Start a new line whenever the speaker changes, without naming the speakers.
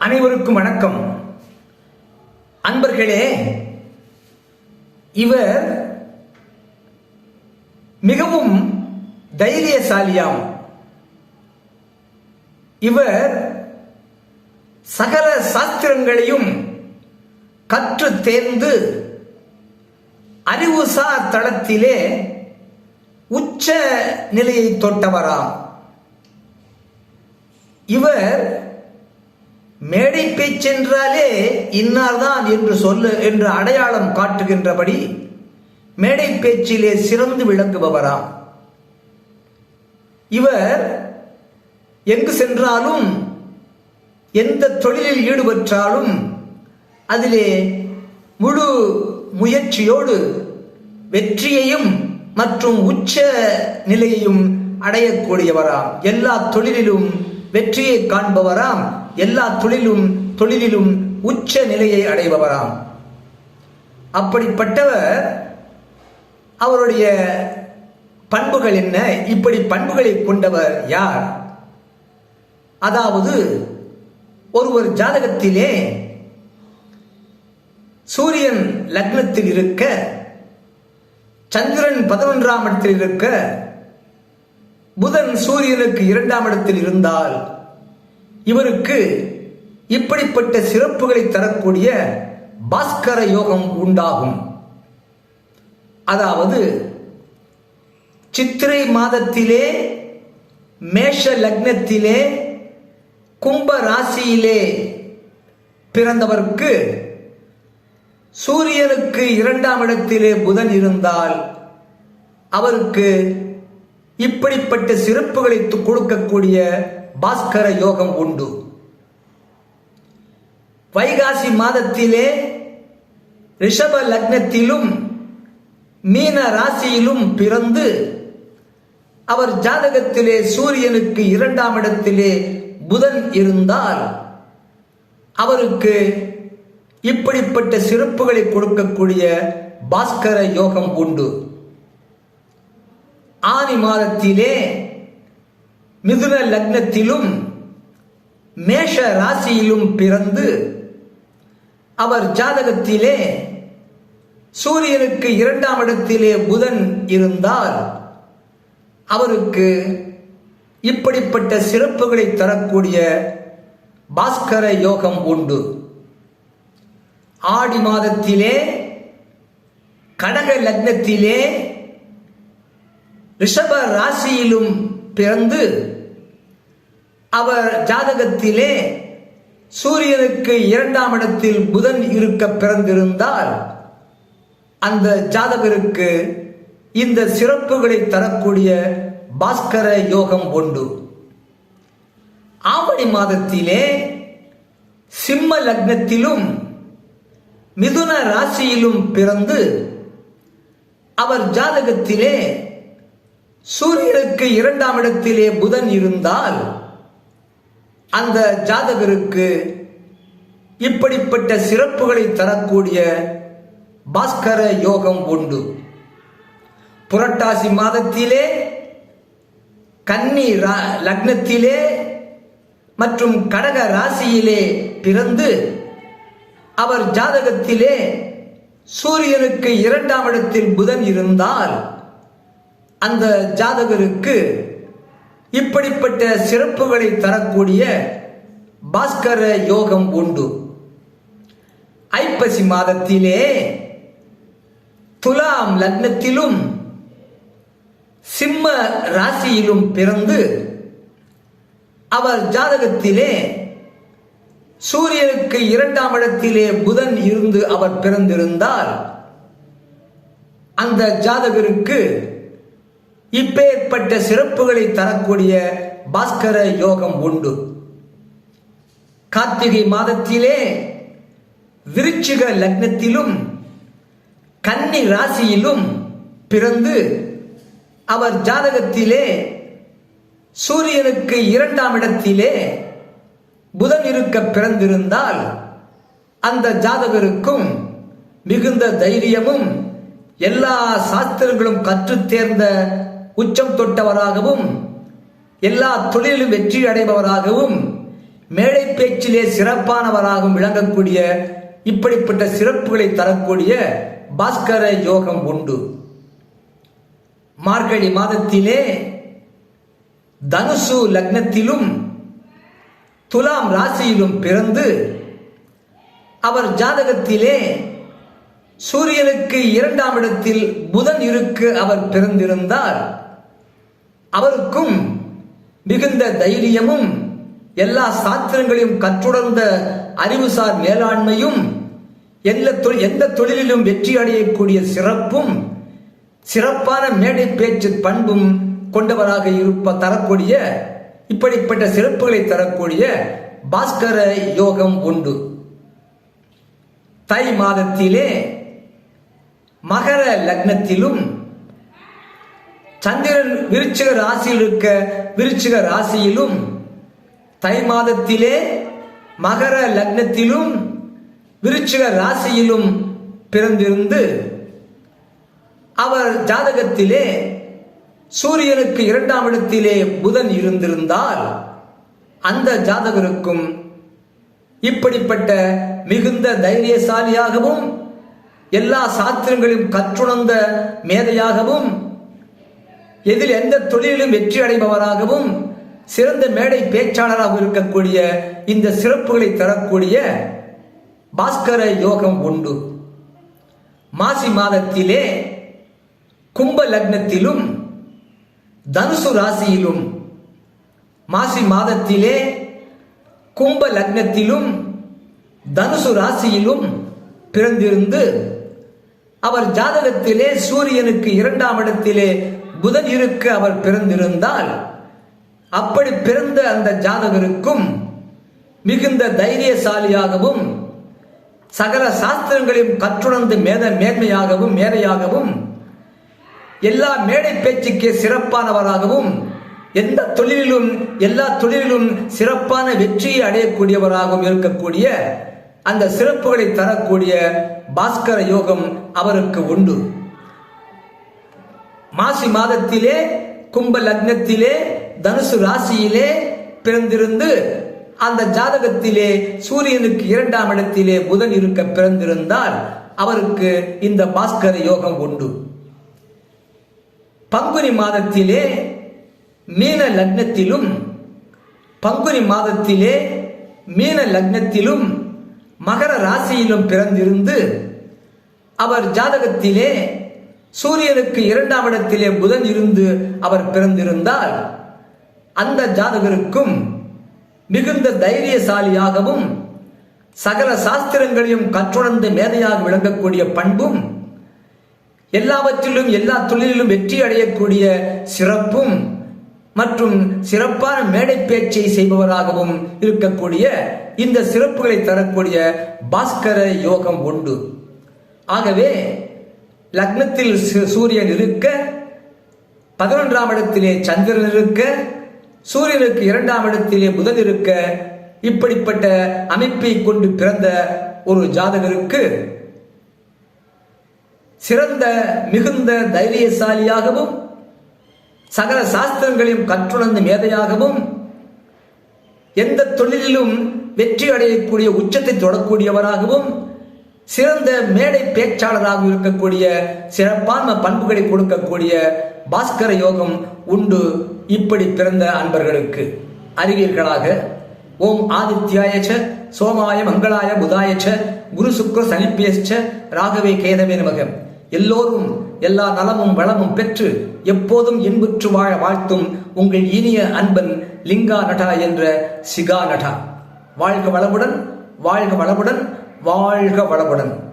அனைவருக்கும் வணக்கம். அன்பர்களே இவர் மிகவும் தைரியசாலியாம். இவர் சகல சாஸ்திரங்களையும் கற்று தேர்ந்து அறிவுசார் தளத்திலே உச்ச நிலையை தொட்டவராம். இவர் மேடை பேச்சென்றாலே இன்னார்தான் என்று சொல்லு என்று அடையாளம் காட்டுகின்றபடி மேடை பேச்சிலே சிறந்து விளங்குபவராம். இவர் எங்கு சென்றாலும் எந்த தொழிலில் ஈடுபட்டாலும் அதிலே முழு முயற்சியோடு வெற்றியையும் மற்றும் உச்ச நிலையையும் அடையக்கூடியவராம். எல்லா தொழிலிலும் வெற்றியை காண்பவராம். எல்லா தொழிலும் தொழிலிலும் உச்ச நிலையை அடைபவராம். அப்படிப்பட்டவர் அவருடைய பண்புகள் என்ன? இப்படி பண்புகளை கொண்டவர் யார்? அதாவது ஒருவர் ஜாதகத்திலே சூரியன் லக்னத்தில் இருக்க சந்திரன் பதினொன்றாம் இடத்தில் இருக்க புதன் சூரியனுக்கு இரண்டாம் இடத்தில் இருந்தால் இவருக்கு இப்படிப்பட்ட சிறப்புகளை தரக்கூடிய பாஸ்கர யோகம் உண்டாகும். அதாவது சித்திரை மாதத்திலே மேஷ லக்னத்திலே கும்ப ராசியிலே பிறந்தவர்க்கு சூரியனுக்கு இரண்டாம் இடத்திலே புதன் இருந்தால் அவருக்கு இப்படிப்பட்ட சிறப்புகளை கொடுக்கக்கூடிய பாஸ்கர யோகம் உண்டு. வைகாசி மாதத்திலே ரிஷப லக்னத்திலும் மீன ராசியிலும் பிறந்து அவர் ஜாதகத்திலே சூரியனுக்கு இரண்டாம் இடத்திலே புதன் இருந்தால் அவருக்கு இப்படிப்பட்ட சிறப்புகளை கொடுக்கக்கூடிய பாஸ்கர யோகம் உண்டு. ஆனி மாதத்திலே மிதுன லக்னத்திலும் மேஷ ராசியிலும் பிறந்து அவர் ஜாதகத்திலே சூரியனுக்கு இரண்டாம் இடத்திலே புதன் இருந்தால் அவருக்கு இப்படிப்பட்ட சிறப்புகளை தரக்கூடிய பாஸ்கர யோகம் உண்டு. ஆடி மாதத்திலே கடக லக்னத்திலே ரிஷப ராசியிலும் பிறந்து அவர் ஜாதகத்திலே சூரியனுக்கு இரண்டாம் இடத்தில் புதன் இருக்க பிறந்திருந்தால் அந்த ஜாதகருக்கு இந்த சிறப்புகளை தரக்கூடிய பாஸ்கர யோகம் உண்டு. ஆவணி மாதத்திலே சிம்ம லக்னத்திலும் மிதுன ராசியிலும் பிறந்து அவர் ஜாதகத்திலே சூரியனுக்கு இரண்டாம் இடத்திலே புதன் இருந்தால் அந்த ஜாதகருக்கு இப்படிப்பட்ட சிறப்புகளை தரக்கூடிய பாஸ்கர யோகம் உண்டு. புரட்டாசி மாதத்திலே கன்னி லக்னத்திலே மற்றும் கடக ராசியிலே பிறந்து அவர் ஜாதகத்திலே சூரியனுக்கு இரண்டாம் இடத்தில் புதன் இருந்தால் அந்த ஜாதகருக்கு இப்படிப்பட்ட சிறப்புகளை தரக்கூடிய பாஸ்கர யோகம் உண்டு. ஐப்பசி மாதத்திலே துலாம் லக்னத்திலும் சிம்ம ராசியிலும் பிறந்து அவர் ஜாதகத்திலே சூரியனுக்கு இரண்டாம் இடத்திலே புதன் இருந்து அவர் பிறந்திருந்தால் அந்த ஜாதகருக்கு இப்பேற்பட்ட சிறப்புகளை தரக்கூடிய பாஸ்கர யோகம் உண்டு. கார்த்திகை மாதத்திலே விருச்சிக லக்னத்திலும் கன்னி ராசியிலும் பிறந்து அவர் ஜாதகத்திலே சூரியனுக்கு இரண்டாம் இடத்திலே புதன் இருக்க பிறந்திருந்தால் அந்த ஜாதகருக்கும் மிகுந்த தைரியமும் எல்லா சாஸ்திரங்களும் கற்றுத்தேர்ந்த உச்சம் தொட்டவராகவும் எல்லா தொழிலும் வெற்றி அடைபவராகவும் மேடை பேச்சிலே சிறப்பானவராகவும் விளங்கக்கூடிய இப்படிப்பட்ட சிறப்புகளை தரக்கூடிய பாஸ்கர யோகம் உண்டு. மார்கழி மாதத்திலே தனுசு லக்னத்திலும் துலாம் ராசியிலும் பிறந்து அவர் ஜாதகத்திலே சூரியனுக்கு இரண்டாம் இடத்தில் புதன் இருக்கு அவர் பிறந்திருந்தார். அவருக்கும் மிகுந்த தைரியமும் எல்லா சாத்திரங்களையும் கற்றுணர்ந்த அறிவுசார் மேலாண்மையும் எந்த எந்த தொழிலிலும் வெற்றி அடையக்கூடிய சிறப்பும் சிறப்பான மேடை பேச்சு பண்பும் கொண்டவராக இருப்ப தரக்கூடிய இப்படிப்பட்ட சிறப்புகளை தரக்கூடிய பாஸ்கர யோகம் உண்டு. தை மாதத்திலே மகர லக்னத்திலும் சந்திரன் விருச்சிக ராசியில் இருக்க விருச்சிக ராசியிலும் தை மாதத்திலே மகர லக்னத்திலும் விருச்சிக ராசியிலும் பிறந்திருந்து அவர் ஜாதகத்திலே சூரியனுக்கு இரண்டாம் இடத்திலே புதன் இருந்திருந்தால் அந்த ஜாதகருக்கும் இப்படிப்பட்ட மிகுந்த தைரியசாலியாகவும் எல்லா சாத்திரங்களையும் கற்றுணர்ந்த மேதையாகவும் எதில் எந்த தொழிலிலும் வெற்றி அடைபவராகவும் சிறந்த மேடை பேச்சாளராக இருக்கக்கூடிய இந்த சிறப்புகளை தரக்கூடிய பாஸ்கர யோகம் உண்டு. மாசி மாதத்திலே கும்ப லக்னத்திலும் தனுசு ராசியிலும் மாசி மாதத்திலே கும்ப லக்னத்திலும் தனுசு ராசியிலும் பிறந்திருந்து அவர் ஜாதகத்திலே சூரியனுக்கு இரண்டாம் இடத்திலே புதன் இருக்க அவர் பிறந்திருந்தால் அப்படி பிறந்த அந்த ஜாதகருக்கும் மிகுந்த தைரியசாலியாகவும் சகல சாஸ்திரங்களையும் கற்றுணர்ந்து மேத மேன்மையாகவும் மேலையாகவும் எல்லா மேடை பேச்சுக்கே சிறப்பானவராகவும் எந்த தொழிலிலும் எல்லா தொழிலிலும் சிறப்பான வெற்றியை அடையக்கூடியவராகவும் இருக்கக்கூடிய அந்த சிறப்புகளை தரக்கூடிய பாஸ்கர யோகம் அவருக்கு உண்டு. மாசி மாதத்திலே கும்ப லக்னத்திலே தனுசு ராசியிலே பிறந்திருந்து அந்த ஜாதகத்திலே சூரியனுக்கு இரண்டாம் இடத்திலே புதன் இருக்க பிறந்திருந்தால் அவருக்கு இந்த பாஸ்கர யோகம் உண்டு. பங்குனி மாதத்திலே மீன லக்னத்திலும் பங்குனி மாதத்திலே மீன லக்னத்திலும் மகர ராசியிலும் பிறந்திருந்து அவர் ஜாதகத்திலே சூரியனுக்கு இரண்டாம் இடத்திலே புதன் இருந்து அவர் பிறந்திருந்தால் அந்த ஜாதகருக்கும் மிகுந்த தைரியசாலியாகவும் சகல சாஸ்திரங்களையும் கற்றுணர்ந்த மேதையாக விளங்கக்கூடிய பண்பும் எல்லாவற்றிலும் எல்லா தொழிலிலும் வெற்றி அடையக்கூடிய சிறப்பும் மற்றும் சிறப்பான மேடை பேச்சை செய்பவராகவும் இருக்கக்கூடிய இந்த சிறப்புகளை தரக்கூடிய பாஸ்கர யோகம் உண்டு. ஆகவே லக்னத்தில் சு- சூரியன் இருக்க பதினொன்றாம் இடத்திலே சந்திரன் இருக்க சூரியனுக்கு இரண்டாம் இடத்திலே புதன் இருக்க இப்படிப்பட்ட அமைப்பை கொண்டு பிறந்த ஒரு ஜாதகருக்கு சிறந்த மிகுந்த தைரியசாலியாகவும் சகல சாஸ்திரங்களையும் கற்றுணர்ந்த மேதையாகவும் எந்த தொழிலிலும் வெற்றி அடையக்கூடிய உச்சத்தை தொடக்கூடியவராகவும் சிறந்த மேடை பேச்சாளராகவும் இருக்கக்கூடிய சிறப்பான பண்புகளை கொடுக்கக்கூடிய பாஸ்கர யோகம் உண்டு இப்படி பிறந்த அன்பர்களுக்கு. அறிவீர்களாக ஓம் ஆதித்யாயச்ச சோமாய மங்களாய புதாயச்ச குரு சுக்ர சனிப்பேச்ச ராகவே கேதவே நமக. எல்லோரும் எல்லா நலமும் வளமும் பெற்று எப்போதும் இன்புற்று வாழ வாழ்த்தும் உங்கள் இனிய அன்பன் லிங்கா நடா என்ற சிகா நடா வாழ்க வளமுடன் வாழ்க வளமுடன் வாழ்க வளமுடன்.